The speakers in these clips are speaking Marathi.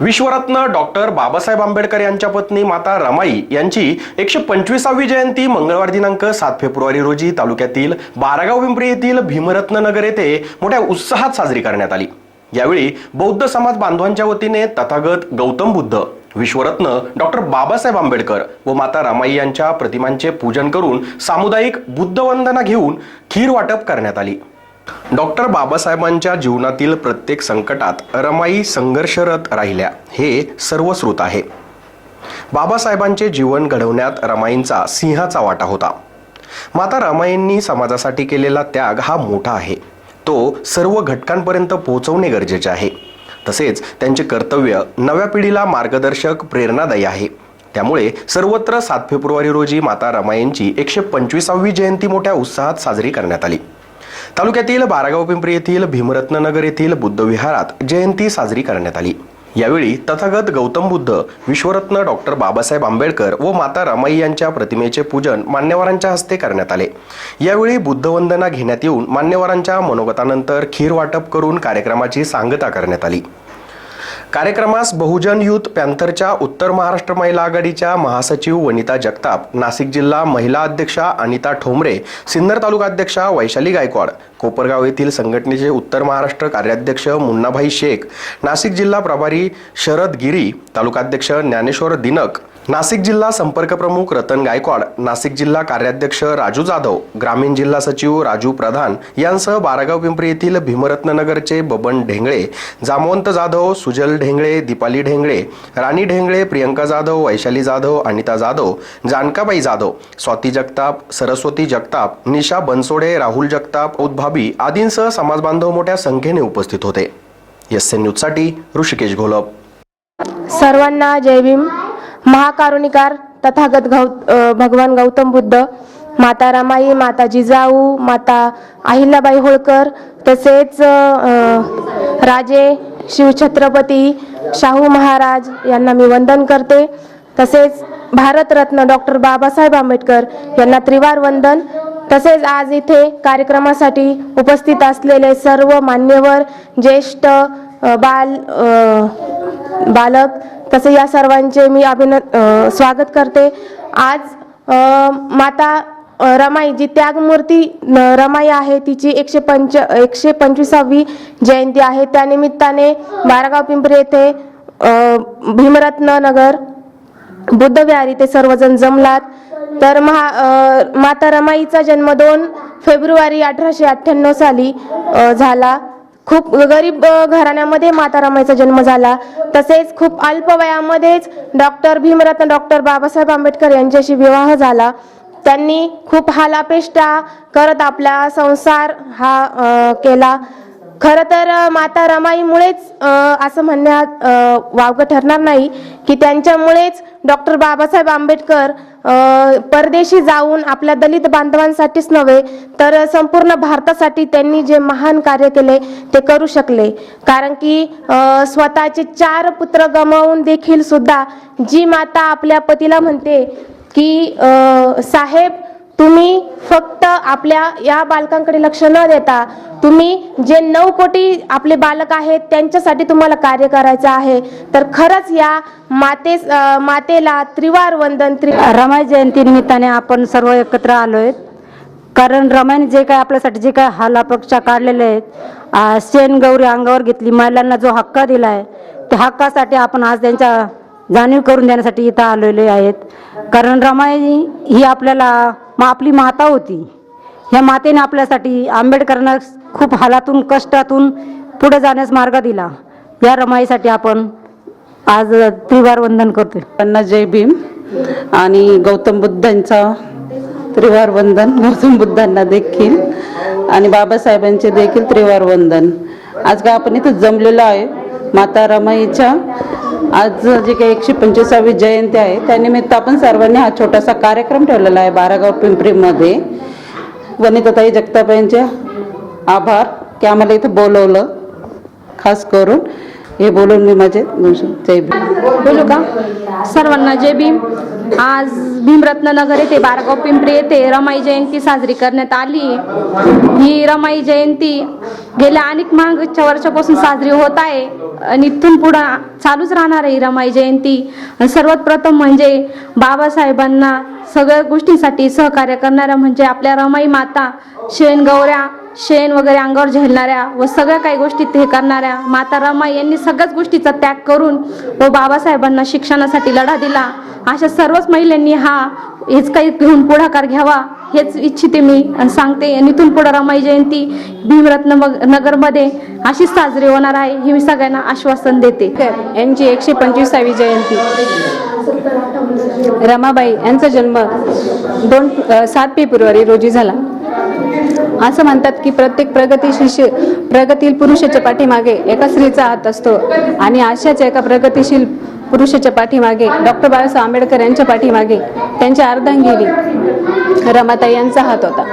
विश्वरत्न डॉक्टर बाबासाहेब आंबेडकर यांच्या पत्नी माता रमाई यांची एकशे पंचवीसावी जयंती मंगळवार दिनांक सात फेब्रुवारी रोजी तालुक्यातील बारागाव पिंपरी येथील भीमरत्न नगर येथे मोठ्या उत्साहात साजरी करण्यात आली. यावेळी बौद्ध समाज बांधवांच्या वतीने तथागत गौतम बुद्ध विश्वरत्न डॉक्टर बाबासाहेब आंबेडकर व माता रमाई यांच्या प्रतिमांचे पूजन करून सामुदायिक बुद्धवंदना घेऊन खीर वाटप करण्यात आली. डॉक्टर बाबासाहेबांच्या जीवनातील प्रत्येक संकटात रमाई संघर्षरत राहिल्या हे सर्वश्रुत आहे. बाबासाहेबांचे जीवन घडवण्यात रमाईंचा सिंहाचा वाटा होता. माता रमाईंनी समाजासाठी केलेला त्याग हा मोठा आहे. तो सर्व घटकांपर्यंत पोहोचवणे गरजेचे आहे. तसेच त्यांचे कर्तव्य नव्या पिढीला मार्गदर्शक प्रेरणादायी आहे. त्यामुळे सर्वत्र सात फेब्रुवारी रोजी माता रमाईंची एकशे पंचवीसावी जयंती मोठ्या उत्साहात साजरी करण्यात आली. तालुक्यातील बारागाव पिंपरी येथील भीमरत्न नगर येथील बुद्धविहारात जयंती साजरी करण्यात आली. यावेळी तथागत गौतम बुद्ध विश्वरत्न डॉक्टर बाबासाहेब आंबेडकर व माता रमाई यांच्या प्रतिमेचे पूजन मान्यवरांच्या हस्ते करण्यात आले. यावेळी बुद्धवंदना घेण्यात येऊन मान्यवरांच्या मनोगतानंतर खीर वाटप करून कार्यक्रमाची सांगता करण्यात आली. कार्यक्रमास बहुजन युथ पॅन्थरच्या उत्तर महाराष्ट्र महिला आघाडीच्या महासचिव वनिता जगताप नाशिक जिल्हा महिला अध्यक्षा अनिता ठोंबरे सिन्नर तालुका अध्यक्षा वैशाली गायकवाड कोपरगाव येथील संघटनेचे उत्तर महाराष्ट्र कार्याध्यक्ष मुन्नाभाई शेख नाशिक जिल्हा प्रभारी शरद गिरी तालुकाध्यक्ष ज्ञानेश्वर दिनक नाशिक जिल्हा संपर्क प्रमुख रतन गायकवाड नाशिक जिल्हा कार्याध्यक्ष राजू जाधव ग्रामीण जिल्हा सचिव राजू प्रधान यांसह बारागाव पिंपरी येथील भीमरत्ननगरचे बबन ढेंगळे जामवंत जाधव सुजल ढेंगळे दीपाली ढेंगळे राणी ढेंगळे प्रियंका जाधव वैशाली जाधव अनिता जाधव जानकाबाई जाधव स्वाती जगताप सरस्वती जगताप निशा बनसोडे राहुल जगताप उद्भाबी आदींसह समाजबांधव मोठ्या संख्येने उपस्थित होते. एस एन न्यूजसाठी ऋषिकेश घोलप. सर्वांना जय भीम. महाकारुणिकार तथागत गौ भगवान गौतम बुद्ध माता रमाई माता जिजाऊ माता अहिल्याबाई होळकर तसेच राजे शिवछत्रपती शाहू महाराज यांना मी वंदन करते. तसेच भारतरत्न डॉक्टर बाबासाहेब आंबेडकर यांना त्रिवार वंदन. तसेच आज इथे कार्यक्रमासाठी उपस्थित असलेले सर्व मान्यवर ज्येष्ठ बाल बालक तसे या सर्वांचे मी अभिन स्वागत करते. आज माता रमाई जी त्यागमूर्ती न- रमाई आहे तिची एकशे पंच एकशे पंचवीसावी जयंती आहे. त्यानिमित्ताने बारागाव पिंपरी येथे भीमरत्न नगर बुद्धविहार इथे सर्वजण जमलात. तर महा माता रमाईचा जन्म दोन फेब्रुवारी अठराशे अठ्ठ्याण्णव साली झाला. खूप गरीब घराण्यामध्ये माता रमाईचा जन्म झाला. तसेच खूप अल्प वयामध्येच डॉक्टर भीमरत्न डॉक्टर बाबासाहेब आंबेडकर यांच्याशी विवाह झाला. त्यांनी खूप हालापेष्टा करत आपला संसार हा केला. खरं तर माता रमाईमुळेच असं म्हणण्यात वावगं ठरणार नाही की त्यांच्यामुळेच डॉक्टर बाबासाहेब आंबेडकर परदेशी जाऊन आपल्या दलित बांधवांसाठीच नव्हे तर संपूर्ण भारतासाठी त्यांनी जे महान कार्य केले ते करू शकले. कारण की स्वतःचे चार पुत्र गमावून देखील सुद्धा जी माता आपल्या पतीला म्हणते की साहेब तुम्ही फक्त आपल्या या बालकांकडे लक्ष न देता तुम्ही जे नऊ कोटी आपले बालक आहेत त्यांच्यासाठी तुम्हाला कार्य करायचं आहे. तर खरंच या माते मातेला त्रिवार वंदन त्रि रमाई जयंती निमित्ताने आपण सर्व एकत्र आलो आहेत कारण रमाईने जे काय आपल्यासाठी जे काय हाल अपेक्षा काढलेले आहेत शेण गौरी अंगावर घेतली महिलांना जो हक्क दिला आहे त्या हक्कासाठी आपण आज त्यांच्या जाणीव करून देण्यासाठी इथं आलेले आहेत. कारण रमाई ही आपल्याला मा- आपली माता होती. ह्या मातेने आपल्यासाठी आंबेडकरांना खूप हालातून कष्टातून पुढे जाण्यास मार्ग दिला. या रमाईसाठी आपण आज त्रिवार वंदन करतो त्यांना जय भीम आणि गौतम बुद्धांचा त्रिवार वंदन गौतम बुद्धांना देखील आणि बाबासाहेबांचे देखील त्रिवार वंदन. आज का आपण इथं जमलेलो आहे माता रमाईच्या आज जे काही एकशे पंचवीसावी जयंती आहे त्यानिमित्त आपण सर्वांनी हा छोटासा कार्यक्रम ठेवलेला आहे बारागाव पिंपरीमध्ये. वनिताताई जगताप यांचे आभार. की आम्हाला इथं बोलवलं खास करून. हे बोलून मी माझे जय भीम बोलू का? सर्वांना जय भीम. आज भीमरत्ननगर येथे बारगाव पिंपरी येथे रमाई जयंती साजरी करण्यात आली. ही रमाई जयंती गेल्या अनेक मागच्या वर्षापासून साजरी होत आहे आणि इथून पुढं चालूच राहणार आहे रमाई जयंती. सर्वात प्रथम म्हणजे बाबासाहेबांना सगळ्या गोष्टींसाठी सहकार्य करणाऱ्या म्हणजे आपल्या रमाई माता शेणगौऱ्या शेण वगैरे अंगावर झेलणाऱ्या व सगळ्या काही गोष्टीत हे करणाऱ्या माता रमाई यांनी सगळ्याच गोष्टीचा त्याग करून व बाबासाहेबांना शिक्षणासाठी लढा दिला. अशा सर्वच महिलांनी हा हेच काही घेऊन पुढाकार घ्यावा हेच इच्छिते मी आणि सांगते. आणि इथून पुढे रमाई जयंती भीमरत्न नगरमध्ये अशीच साजरी होणार आहे हे मी सगळ्यांना आश्वासन देते. यांची एकशे पंचवीसावी जयंती. रमाबाई यांचा जन्म दोन सात फेब्रुवारी रोजी झाला. असं म्हणतात की प्रत्येक प्रगतीशील प्रगतील पुरुषाच्या पाठीमागे एका स्त्रीचा हात असतो. आणि अशाच एका प्रगतीशील पुरुषाच्या पाठीमागे डॉक्टर बाबासाहेब आंबेडकर यांच्या पाठीमागे त्यांच्या अर्धांगिनी रमाताई यांचा हात होता.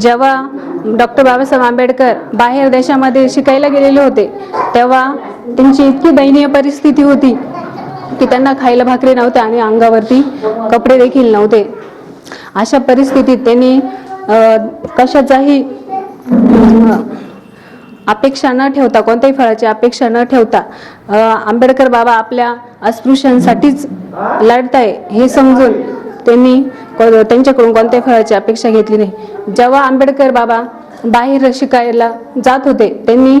जेव्हा डॉक्टर बाबासाहेब आंबेडकर बाहेर देशामध्ये शिकायला गेलेले होते तेव्हा त्यांची इतकी दयनीय परिस्थिती होती की त्यांना खायला भाकरी नव्हत्या आणि अंगावरती कपडे देखील नव्हते. अशा परिस्थितीत त्यांनी कशाचाही अपेक्षा न ठेवता कोणत्याही फळाची अपेक्षा न ठेवता आंबेडकर बाबा आपल्या अस्पृश्यांसाठीच लढताय हे समजून त्यांनी त्यांच्याकडून कोणत्याही फळाची अपेक्षा घेतली नाही. जेव्हा आंबेडकर बाबा बाहेर शिकायला जात होते त्यांनी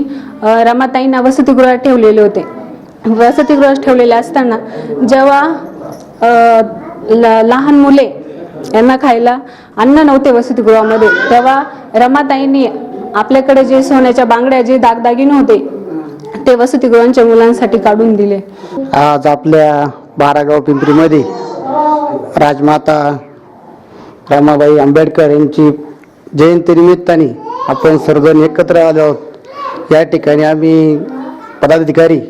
रमाताईंना वसतिगृहात ठेवलेले होते. वसतिगृहात ठेवलेले असताना जेव्हा ल- लहान मुले यांना खायला अन्न नव्हते वसतिगृहामध्ये तेव्हा रमाताईंनी आपल्याकडे जे सोन्याच्या बांगड्या जे दागदागिने होते ते वसतिगृहांच्या मुलांसाठी काढून दिले. आज आपल्या बारागाव पिंपरीमध्ये राजमाता रमाबाई आंबेडकर यांची जयंती निमित्ताने आपण सर्वजण एकत्र आलो आहोत. या ठिकाणी आम्ही पदाधिकारी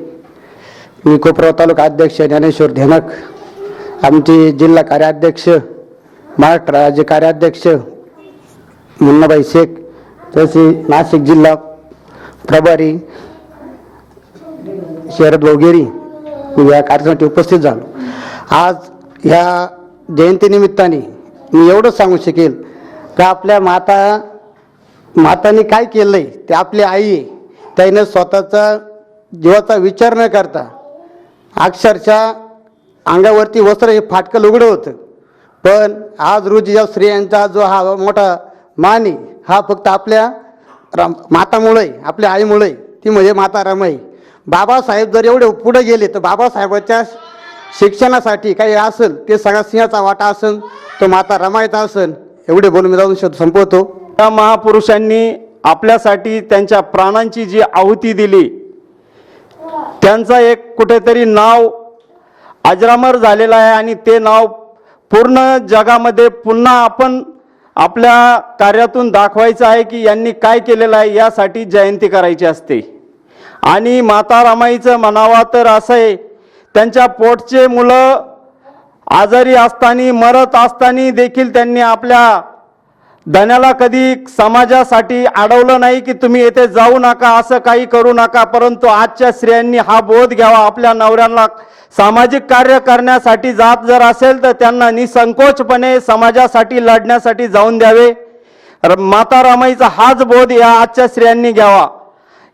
मी कोपराव तालुका अध्यक्ष ज्ञानेश्वर धेनक आमचे जिल्हा कार्याध्यक्ष महाराष्ट्र राज्य कार्याध्यक्ष मुन्नाबाई शेख तसे नाशिक जिल्हा प्रभारी शरद वगैरे या कार्यक्रमासाठी उपस्थित झालो. आज ह्या जयंतीनिमित्ताने मी एवढंच सांगू शकेल का आपल्या माता माताने काय केलं आहे ते आपली आई आहे. त्याने स्वतःचा जीवाचा विचार न करता अक्षरशः अंगावरती वस्त्र हे फाटकं लुगडं होतं. पण आज रोजी या स्त्रियांचा जो हा मोठा मान आहे हा फक्त आपल्या राम मातामुळे आपल्या आईमुळे ती म्हणजे माता रमाई. बाबासाहेब जर एवढे पुढे गेले तर बाबासाहेबाच्या शिक्षणासाठी काही असेल ते सगळा सिंहाचा वाटा असेल तो माता रमायचा असेल एवढे बोलून मी जाऊन संपवतो. त्या महापुरुषांनी आपल्यासाठी त्यांच्या प्राणांची जी आहुती दिली त्यांचा एक कुठेतरी नाव अजरामर झालेलं आहे आणि ते नाव पूर्ण जगामध्ये पुन्हा आपण आपल्या कार्यातून दाखवायचं आहे की यांनी काय केलेलं आहे यासाठी जयंती करायची असते. आणि माता रामाईचं म्हणावा तर असं आहे त्यांच्या पोटचे मुलं आजारी असताना मरत असताना देखील त्यांनी आपल्या धन्याला कधी समाजासाठी अडवलं नाही की तुम्ही येथे जाऊ नका असं काही करू नका परंतु आजच्या स्त्रियांनी हा बोध घ्यावा आपल्या नवऱ्यांना सामाजिक कार्य करण्यासाठी जात जर असेल तर त्यांना निसंकोचपणे समाजासाठी लढण्यासाठी जाऊन द्यावे. र- माता रामाईचा हाच बोध या आजच्या स्त्रियांनी घ्यावा.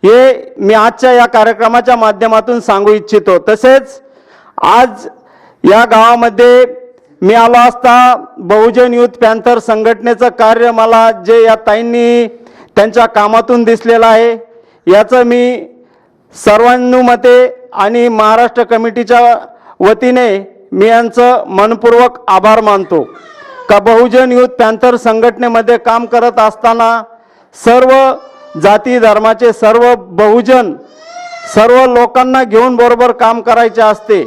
हे मी आजच्या या कार्यक्रमाच्या माध्यमातून सांगू इच्छितो. तसेच आज या गावामध्ये मी आलो असता बहुजन युथ पॅन्थर संघटनेचं कार्य मला जे या ताईंनी त्यांच्या कामातून दिसलेलं आहे याचं मी सर्वानुमते आणि महाराष्ट्र कमिटीच्या वतीने मी यांचं मनपूर्वक आभार मानतो. का बहुजन युथ पॅन्थर संघटनेमध्ये काम करत असताना सर्व जाती धर्माचे सर्व बहुजन सर्व लोकांना घेऊन बरोबर काम करायचे असते.